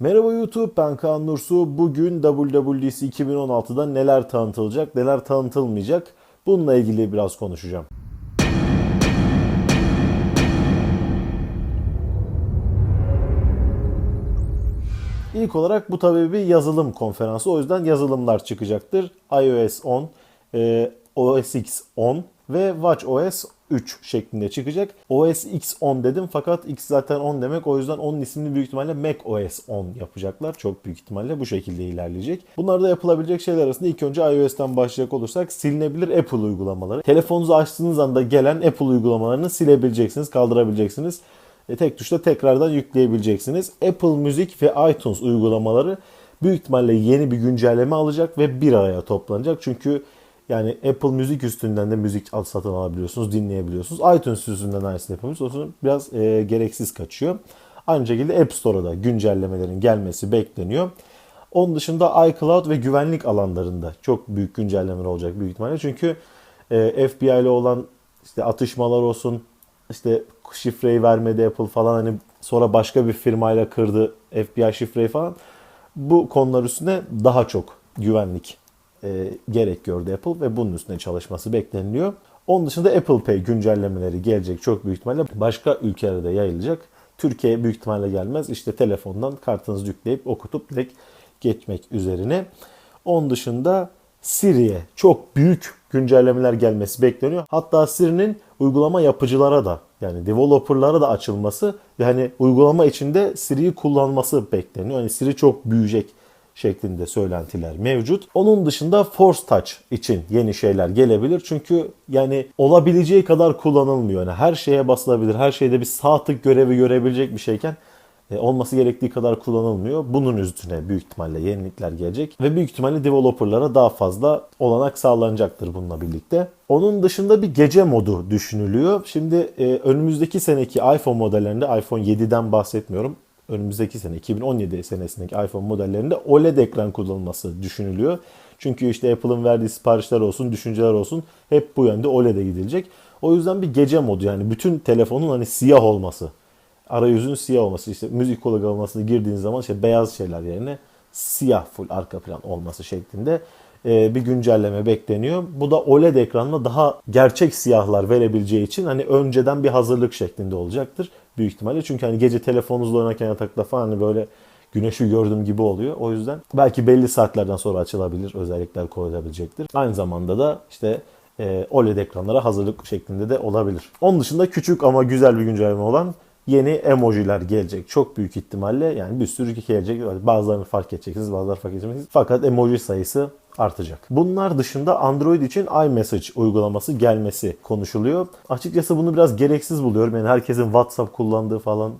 Merhaba YouTube ben Kaan Nursu. Bugün WWDC 2016'da neler tanıtılacak, neler tanıtılmayacak bununla ilgili biraz konuşacağım. İlk olarak bu tabii bir yazılım konferansı. O yüzden yazılımlar çıkacaktır. iOS 10, e, OS X 10 ve WatchOS 3 şeklinde çıkacak. OS X 10 dedim fakat X zaten 10 demek. O yüzden onun ismini büyük ihtimalle macOS 10 yapacaklar. Çok büyük ihtimalle bu şekilde ilerleyecek. Bunlarda yapılabilecek şeyler arasında ilk önce iOS'ten başlayacak olursak silinebilir Apple uygulamaları. Telefonunuzu açtığınız anda gelen Apple uygulamalarını silebileceksiniz, kaldırabileceksiniz. E, tek tuşla tekrardan yükleyebileceksiniz. Apple Müzik ve iTunes uygulamaları büyük ihtimalle yeni bir güncelleme alacak ve bir araya toplanacak. Çünkü yani Apple Müzik üstünden de müzik satın alabiliyorsunuz, dinleyebiliyorsunuz. iTunes üstünden aynısını yapabiliyorsunuz. Biraz e, gereksiz kaçıyor. Aynı şekilde App Store'a da güncellemelerin gelmesi bekleniyor. Onun dışında iCloud ve güvenlik alanlarında çok büyük güncellemeler olacak büyük ihtimalle. Çünkü e, FBI ile olan işte atışmalar olsun, işte şifreyi vermedi Apple falan hani sonra başka bir firmayla kırdı FBI şifreyi falan. Bu konular üstüne daha çok güvenlik e, gerek gördü Apple ve bunun üstüne çalışması bekleniliyor. Onun dışında Apple Pay güncellemeleri gelecek çok büyük ihtimalle başka ülkelerde yayılacak. Türkiye'ye büyük ihtimalle gelmez. İşte telefondan kartınızı yükleyip okutup direkt geçmek üzerine. Onun dışında Siri'ye çok büyük güncellemeler gelmesi bekleniyor. Hatta Siri'nin uygulama yapıcılara da yani developerlara da açılması ve hani uygulama içinde Siri'yi kullanması bekleniyor. Yani Siri çok büyüyecek şeklinde söylentiler mevcut. Onun dışında Force Touch için yeni şeyler gelebilir. Çünkü yani olabileceği kadar kullanılmıyor. Yani her şeye basılabilir. Her şeyde bir sağ tık görevi görebilecek bir şeyken e, olması gerektiği kadar kullanılmıyor. Bunun üstüne büyük ihtimalle yenilikler gelecek ve büyük ihtimalle developerlara daha fazla olanak sağlanacaktır bununla birlikte. Onun dışında bir gece modu düşünülüyor. Şimdi e, önümüzdeki seneki iPhone modellerinde iPhone 7'den bahsetmiyorum. Önümüzdeki sene 2017 senesindeki iPhone modellerinde OLED ekran kullanılması düşünülüyor. Çünkü işte Apple'ın verdiği siparişler olsun, düşünceler olsun hep bu yönde OLED'e gidilecek. O yüzden bir gece modu yani bütün telefonun hani siyah olması arayüzün siyah olması işte müzik uygulamasına girdiğiniz zaman işte beyaz şeyler yerine siyah full arka plan olması şeklinde e, bir güncelleme bekleniyor. Bu da OLED ekranla daha gerçek siyahlar verebileceği için hani önceden bir hazırlık şeklinde olacaktır büyük ihtimalle. Çünkü hani gece telefonunuzla oynarken yatakta falan hani böyle güneşi gördüm gibi oluyor. O yüzden belki belli saatlerden sonra açılabilir, özellikler koyulabilecektir. Aynı zamanda da işte e, OLED ekranlara hazırlık şeklinde de olabilir. Onun dışında küçük ama güzel bir güncelleme olan yeni emojiler gelecek. Çok büyük ihtimalle yani bir sürü gelecek. Bazılarını fark edeceksiniz, bazıları fark edeceksiniz. Fakat emoji sayısı artacak. Bunlar dışında Android için iMessage uygulaması gelmesi konuşuluyor. Açıkçası bunu biraz gereksiz buluyorum. Yani herkesin WhatsApp kullandığı falan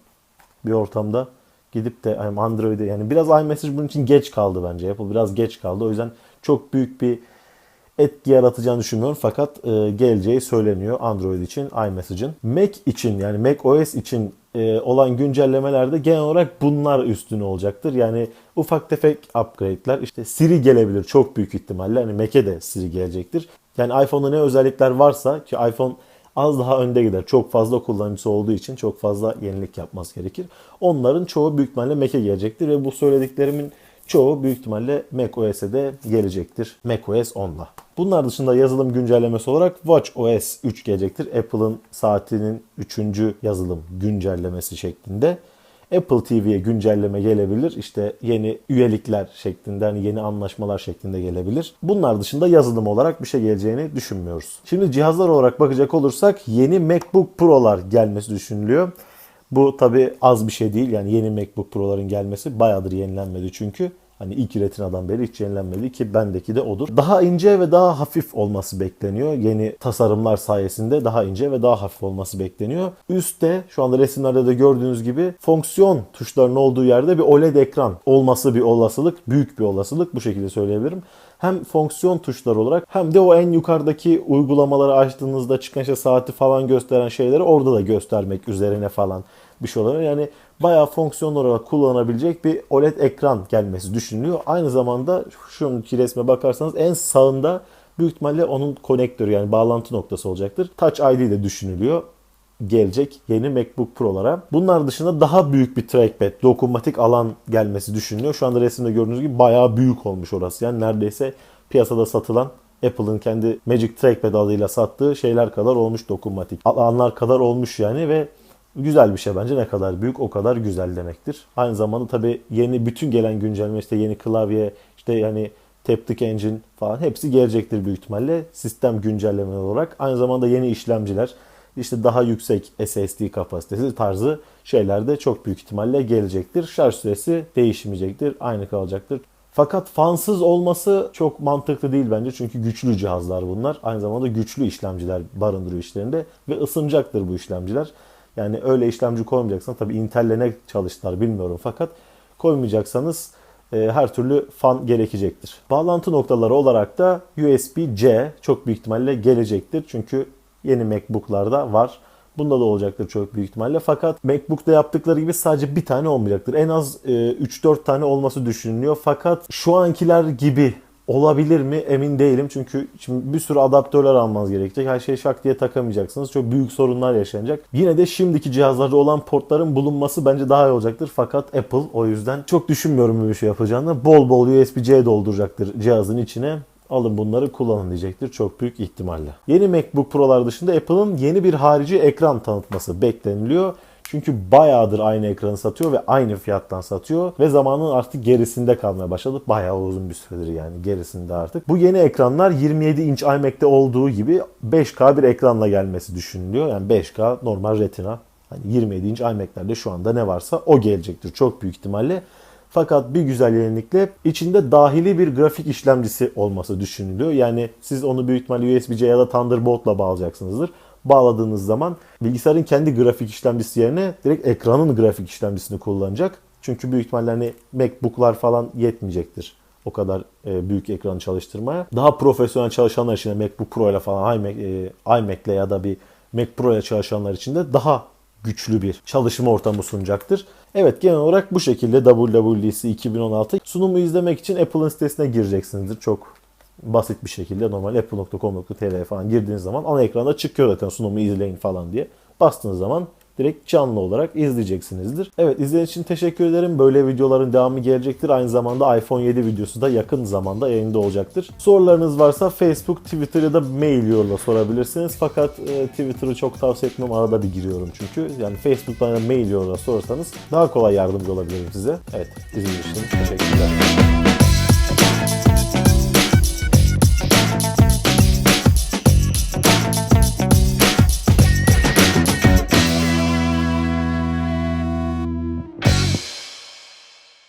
bir ortamda gidip de Android'e yani biraz iMessage bunun için geç kaldı bence. Apple biraz geç kaldı. O yüzden çok büyük bir etki yaratacağını düşünmüyorum fakat e, geleceği söyleniyor Android için iMessage'in. Mac için yani Mac OS için e, olan güncellemelerde genel olarak bunlar üstüne olacaktır. Yani ufak tefek upgrade'ler işte Siri gelebilir çok büyük ihtimalle. Hani Mac'e de Siri gelecektir. Yani iPhone'da ne özellikler varsa ki iPhone az daha önde gider. Çok fazla kullanıcısı olduğu için çok fazla yenilik yapması gerekir. Onların çoğu büyük ihtimalle Mac'e gelecektir ve bu söylediklerimin çoğu büyük ihtimalle macOS'e de gelecektir. macOS 10'la. Bunlar dışında yazılım güncellemesi olarak WatchOS 3 gelecektir. Apple'ın saatinin 3. yazılım güncellemesi şeklinde. Apple TV'ye güncelleme gelebilir. İşte yeni üyelikler şeklinde, hani yeni anlaşmalar şeklinde gelebilir. Bunlar dışında yazılım olarak bir şey geleceğini düşünmüyoruz. Şimdi cihazlar olarak bakacak olursak yeni MacBook Pro'lar gelmesi düşünülüyor. Bu tabi az bir şey değil. Yani yeni MacBook Pro'ların gelmesi bayağıdır yenilenmedi çünkü. Hani ilk Retina'dan beri hiç yenilenmedi ki bendeki de odur. Daha ince ve daha hafif olması bekleniyor. Yeni tasarımlar sayesinde daha ince ve daha hafif olması bekleniyor. Üstte şu anda resimlerde de gördüğünüz gibi fonksiyon tuşlarının olduğu yerde bir OLED ekran olması bir olasılık. Büyük bir olasılık bu şekilde söyleyebilirim hem fonksiyon tuşları olarak hem de o en yukarıdaki uygulamaları açtığınızda çıkan işte saati falan gösteren şeyleri orada da göstermek üzerine falan bir şey olarak. Yani bayağı fonksiyon olarak kullanabilecek bir OLED ekran gelmesi düşünülüyor. Aynı zamanda şu anki resme bakarsanız en sağında büyük ihtimalle onun konektörü yani bağlantı noktası olacaktır. Touch ID de düşünülüyor. Gelecek yeni MacBook Pro'lara. Bunlar dışında daha büyük bir trackpad, dokunmatik alan gelmesi düşünülüyor. Şu anda resimde gördüğünüz gibi bayağı büyük olmuş orası. Yani neredeyse piyasada satılan Apple'ın kendi Magic Trackpad adıyla sattığı şeyler kadar olmuş dokunmatik. Alanlar kadar olmuş yani ve güzel bir şey bence. Ne kadar büyük o kadar güzel demektir. Aynı zamanda tabii yeni bütün gelen güncelleme işte yeni klavye işte yani Taptic Engine falan hepsi gelecektir büyük ihtimalle sistem güncelleme olarak. Aynı zamanda yeni işlemciler işte daha yüksek SSD kapasitesi tarzı şeyler de çok büyük ihtimalle gelecektir. Şarj süresi değişmeyecektir. Aynı kalacaktır. Fakat fansız olması çok mantıklı değil bence. Çünkü güçlü cihazlar bunlar. Aynı zamanda güçlü işlemciler barındırıyor işlerinde. Ve ısınacaktır bu işlemciler. Yani öyle işlemci koymayacaksan tabii Intel'le ne çalıştılar bilmiyorum fakat koymayacaksanız e, her türlü fan gerekecektir. Bağlantı noktaları olarak da USB-C çok büyük ihtimalle gelecektir. Çünkü yeni MacBook'larda var. Bunda da olacaktır çok büyük ihtimalle. Fakat MacBook'ta yaptıkları gibi sadece bir tane olmayacaktır. En az e, 3-4 tane olması düşünülüyor. Fakat şu ankiler gibi olabilir mi emin değilim. Çünkü şimdi bir sürü adaptörler almanız gerekecek. Her şeyi şak diye takamayacaksınız. Çok büyük sorunlar yaşanacak. Yine de şimdiki cihazlarda olan portların bulunması bence daha iyi olacaktır. Fakat Apple o yüzden çok düşünmüyorum böyle bir şey yapacağını. Bol bol USB-C dolduracaktır cihazın içine. Alın bunları kullanın diyecektir çok büyük ihtimalle. Yeni MacBook Pro'lar dışında Apple'ın yeni bir harici ekran tanıtması bekleniliyor. Çünkü bayağıdır aynı ekranı satıyor ve aynı fiyattan satıyor. Ve zamanın artık gerisinde kalmaya başladı. Bayağı uzun bir süredir yani gerisinde artık. Bu yeni ekranlar 27 inç iMac'te olduğu gibi 5K bir ekranla gelmesi düşünülüyor. Yani 5K normal retina. Hani 27 inç iMac'lerde şu anda ne varsa o gelecektir çok büyük ihtimalle. Fakat bir güzel yenilikle içinde dahili bir grafik işlemcisi olması düşünülüyor. Yani siz onu büyük ihtimalle USB-C ya da Thunderbolt'la bağlayacaksınızdır. Bağladığınız zaman bilgisayarın kendi grafik işlemcisi yerine direkt ekranın grafik işlemcisini kullanacak. Çünkü büyük ihtimalle hani MacBook'lar falan yetmeyecektir o kadar e, büyük ekranı çalıştırmaya. Daha profesyonel çalışanlar için MacBook Pro ile falan iMac, e, iMac'le ya da bir Mac Pro ile çalışanlar için de daha güçlü bir çalışma ortamı sunacaktır. Evet genel olarak bu şekilde WWDC 2016 sunumu izlemek için Apple'ın sitesine gireceksinizdir. Çok basit bir şekilde normal apple.com.tr falan girdiğiniz zaman ana ekranda çıkıyor zaten sunumu izleyin falan diye. Bastığınız zaman direkt canlı olarak izleyeceksinizdir. Evet izlediğiniz için teşekkür ederim. Böyle videoların devamı gelecektir. Aynı zamanda iPhone 7 videosu da yakın zamanda yayında olacaktır. Sorularınız varsa Facebook, Twitter ya da mail yolla sorabilirsiniz. Fakat e, Twitter'ı çok tavsiye etmem. Arada bir giriyorum çünkü. Yani Facebook'tan ya mail yolla sorarsanız daha kolay yardımcı olabilirim size. Evet izlediğiniz için teşekkürler.